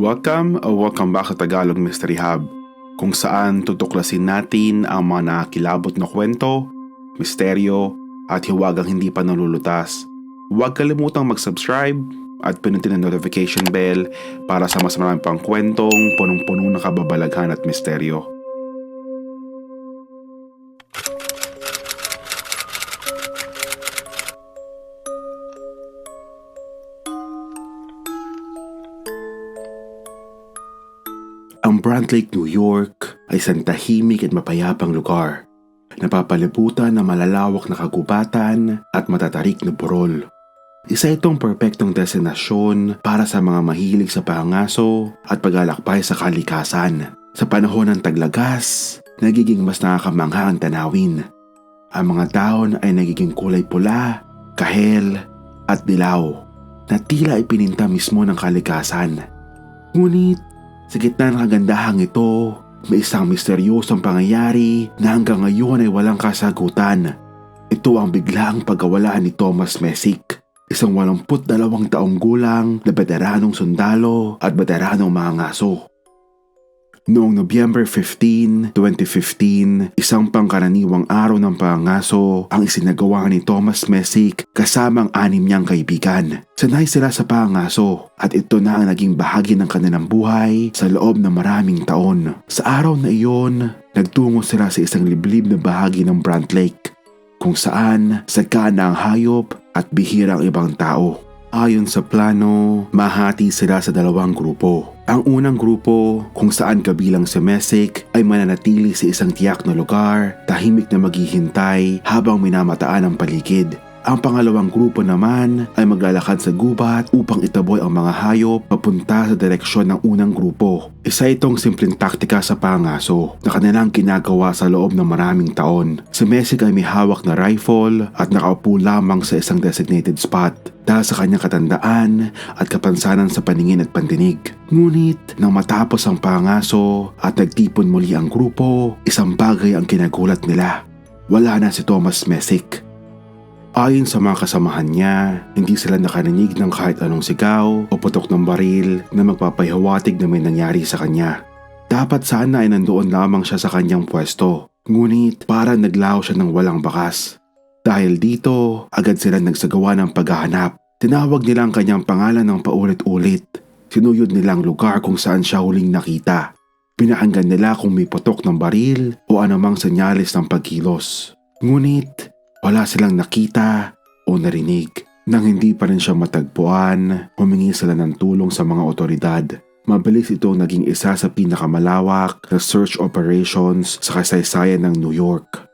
Welcome o welcome back sa Tagalog Mystery Hub kung saan tutuklasin natin ang mga nakakilabot na kwento, misteryo at hiwagang hindi pa nalulutas. Huwag kalimutang mag-subscribe at pinutin ang notification bell para sa mas marami pang kwentong punong-puno ng kababalaghan at misteryo. Ang Brant Lake, New York ay isang tahimik at mapayapang lugar. Napapalibutan ng malalawak na kagubatan at matatarik na burol. Isa itong perpektong destinasyon para sa mga mahilig sa pangaso at paglalakbay sa kalikasan. Sa panahon ng taglagas, nagiging mas nakakamangha ang tanawin. Ang mga dahon ay nagiging kulay pula, kahel at dilaw na tila ipininta mismo ng kalikasan. Ngunit sa gitna ng kagandahang ito, may isang misteryosong pangyayari na hanggang ngayon ay walang kasagutan. Ito ang biglaang pagkawala ni Thomas Messick, isang 82 taong gulang na veteranong sundalo at veteranong mga ngaso. Noong Nobyember 15, 2015, isang pangkaraniwang araw ng pangaso ang isinagawa ni Thomas Messick kasama ang anim niyang kaibigan. Sanay sila sa pangaso at ito na ang naging bahagi ng kanilang buhay sa loob ng maraming taon. Sa araw na iyon, nagtungo sila sa isang liblib na bahagi ng Brant Lake kung saan sagana ang hayop at bihirang ibang tao. Ayon sa plano, mahati sila sa dalawang grupo. Ang unang grupo, kung saan kabilang si Messick, ay mananatili sa isang tiyak na lugar, tahimik na maghihintay habang minamataan ang paligid. Ang pangalawang grupo naman ay maglalakad sa gubat upang itaboy ang mga hayop papunta sa direksyon ng unang grupo. Isa itong simpleng taktika sa pangaso na kanilang ginagawa sa loob ng maraming taon. Si Messick ay may hawak na rifle at nakaupo lamang sa isang designated spot dahil sa kanyang katandaan at kapansanan sa paningin at pandinig. Ngunit nang matapos ang pangaso at nagtipon muli ang grupo, isang bagay ang kinagulat nila. Wala na si Thomas Messick. Ayon sa mga kasamahan niya, hindi sila nakarinig ng kahit anong sigaw o putok ng baril na magpapahiwatig na may nangyari sa kanya. Dapat sana ay nandoon lamang siya sa kanyang pwesto, ngunit para naglaho siya ng walang bakas. Dahil dito, agad sila nagsagawa ng paghahanap. Tinawag nila ang kanyang pangalan ng paulit-ulit. Sinuyod nila ang lugar kung saan siya huling nakita. Pinakanggan nila kung may putok ng baril o anumang senyales ng pagkilos. Ngunit wala silang nakita o narinig. Nang hindi pa rin siya matagpuan, humingi sila ng tulong sa mga otoridad. Mabilis itong naging isa sa pinakamalawak na search operations sa kasaysayan ng New York.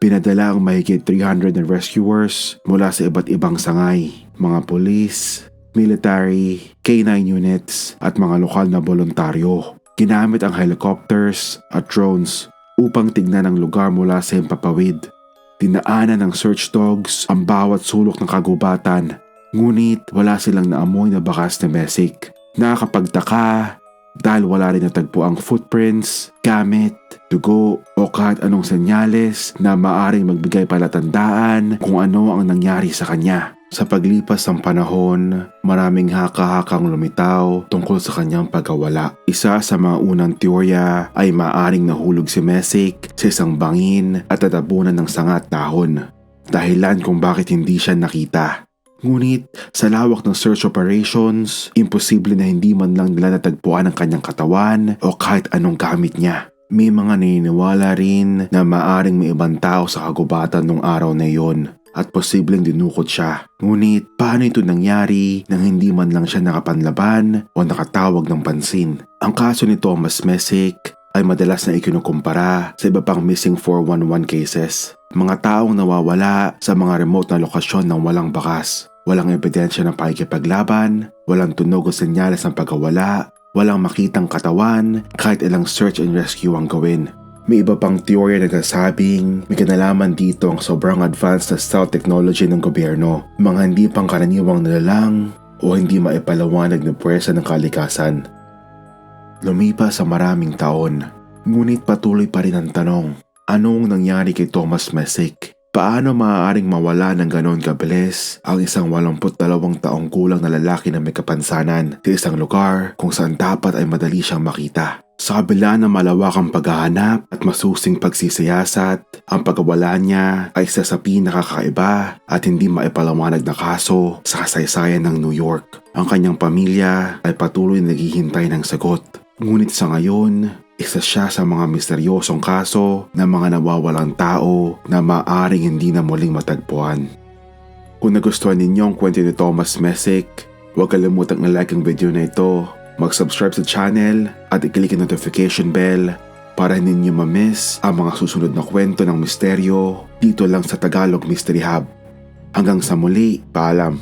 Pinadala ang mahigit 300 na rescuers mula sa iba't ibang sangay, mga polis, military, K-9 units at mga lokal na voluntaryo. Ginamit ang helicopters at drones upang tignan ang lugar mula sa himpapawid. Dinaanan ng search dogs ang bawat sulok ng kagubatan, ngunit wala silang naamoy na bakas na Messick. Nakakapagtaka dahil wala rin natagpo ang footprints, gamit, dugo o kahit anong senyales na maaring magbigay palatandaan kung ano ang nangyari sa kanya. Sa paglipas ng panahon, maraming haka-hakang lumitaw tungkol sa kanyang pagkawala. Isa sa mga unang teorya ay maaring nahulog si Messick sa isang bangin at tatabunan ng sangat dahon. Dahilan kung bakit hindi siya nakita. Ngunit sa lawak ng search operations, imposible na hindi man lang nila natagpuan ang kanyang katawan o kahit anong gamit niya. May mga naniniwala rin na maaring may ibang tao sa kagubatan nung araw na iyon at posibleng dinukot siya. Ngunit paano ito nangyari nang hindi man lang siya nakapanlaban o nakatawag ng pansin? Ang kaso ni Thomas Messick ay madalas na ikinukumpara sa iba pang missing 411 cases. Mga taong nawawala sa mga remote na lokasyon ng walang bakas. Walang ebidensya ng pakikipaglaban, walang tunog o senyales ng pagkawala, walang makitang katawan kahit ilang search and rescue ang gawin. May iba pang teorya na nagsasabing may kinalaman dito ang sobrang advanced na stealth technology ng gobyerno, mga hindi pang karaniwang nilalang o hindi maipalawanag na pwersa ng kalikasan. Lumipas sa maraming taon, ngunit patuloy pa rin ang tanong, anong nangyari kay Thomas Messick? Paano maaaring mawala ng ganon kabilis ang isang 82 taong gulang na lalaki na may kapansanan sa isang lugar kung saan dapat ay madali siyang makita? Sa kabila ng malawakang paghahanap at masusing pagsisiyasat, ang pagkawala niya ay isa sa pinakakaiba at hindi maipalawanag na kaso sa kasaysayan ng New York. Ang kanyang pamilya ay patuloy na naghihintay ng sagot. Ngunit sa ngayon, isa siya sa mga misteryosong kaso ng mga nawawalang tao na maaring hindi na muling matagpuan. Kung nagustuhan ninyo ang kwento ni Thomas Messick, huwag kalimutang i-like ang video na ito, mag-subscribe sa channel at i-click ang notification bell para hindi niyo ma-miss ang mga susunod na kwento ng misteryo dito lang sa Tagalog Mystery Hub. Hanggang sa muli, paalam.